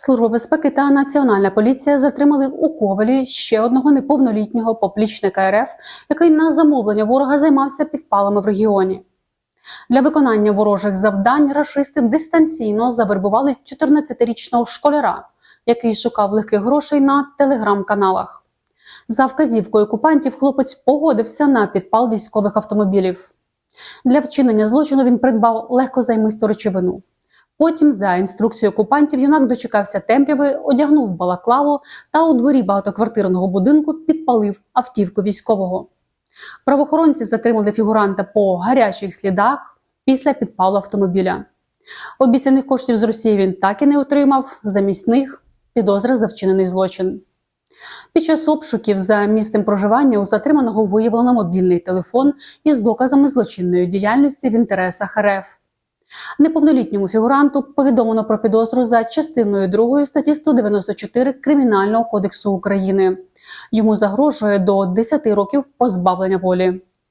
Служба безпеки та Національна поліція затримали у Ковалі ще одного неповнолітнього поплічника РФ, який на замовлення ворога займався підпалами в регіоні. Для виконання ворожих завдань рашисти дистанційно завербували 14-річного школяра, який шукав легких грошей на телеграм-каналах. За вказівкою окупантів хлопець погодився на підпал військових автомобілів. Для вчинення злочину він придбав легкозаймисту речовину. Потім, за інструкцією окупантів, юнак дочекався темряви, одягнув балаклаву та у дворі багатоквартирного будинку підпалив автівку військового. Правоохоронці затримали фігуранта по гарячих слідах після підпалу автомобіля. Обіцяних коштів з Росії він так і не отримав. Замість них підозра за вчинений злочин. Під час обшуків за місцем проживання у затриманого виявлено мобільний телефон із доказами злочинної діяльності в інтересах РФ. Неповнолітньому фігуранту повідомлено про підозру за частиною 2 статті 194 Кримінального кодексу України. Йому загрожує до 10 років позбавлення волі.